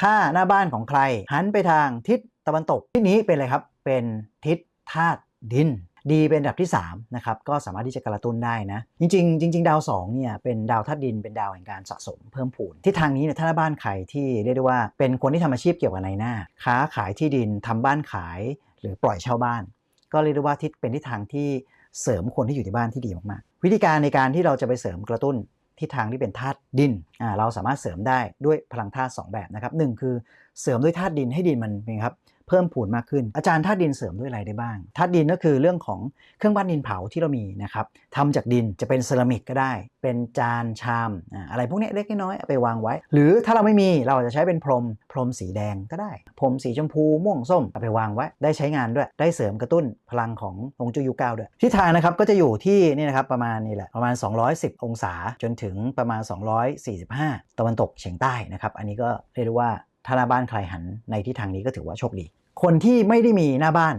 ถ้าหน้าบ้านของใคร หันไปทางทิศตะวันตกทิศนี้เป็นอะไรครับ เป็นทิศธาตุดิน ดีเป็นอันดับที่3นะครับก็สามารถที่จะกระตุ้นได้นะ จริงๆจริงๆดาว2เนี่ยเป็นดาวธาตุดินเป็นดาวแห่งการสะสมเพิ่มพูนทิศทางนี้เนี่ยถ้าหน้าบ้านใครที่เรียกได้ว่า เป็นคนที่ทำอาชีพเกี่ยวกับในหน้า ค้าขายที่ดินทำบ้านขาย หรือปล่อยเช่าบ้าน ก็เรียกได้ว่าทิศเป็นทิศทางที่เสริมคนที่อยู่ในบ้านที่ดีมากๆวิธีการในการที่เราจะไปเสริมกระตุ้น ทิศทางที่เป็นธาตุดินเราสามารถเสริมได้ด้วยพลังธาตุสองแบบนะครับหนึ่งคือเสริมด้วยธาตุดินให้ดินมันเป็นไงครับ เพิ่มพูนมากขึ้น อาจารย์ธาตุดินเสริมด้วยอะไรได้บ้างธาตุดินก็คือเรื่องของเครื่องปั้นดินเผาที่เรามีนะครับทำจากดินจะเป็นเซรามิกก็ได้ เป็นจานชามอะไรพวกนี้เล็กน้อยไปวางไว้ หรือถ้าเราไม่มีเราอาจจะใช้เป็นพรม พรมสีแดงก็ได้ พรมสีชมพูม่วงส้มเอาไปวางไว้ ได้ใช้งานด้วย ได้เสริมกระตุ้นพลังขององค์จุยุเก้าด้วยทิศทางนะครับก็จะอยู่ที่นี่นะครับประมาณนี่แหละประมาณ 210 องศาจนถึงประมาณ 245 ตะวันตกเฉียงใต้นะครับอันนี้ก็เรียกว่า ถ้าหน้าบ้านใครหันในทิศทางนี้ก็ถือว่าโชคดี คนที่ไม่ได้มีหน้าบ้าน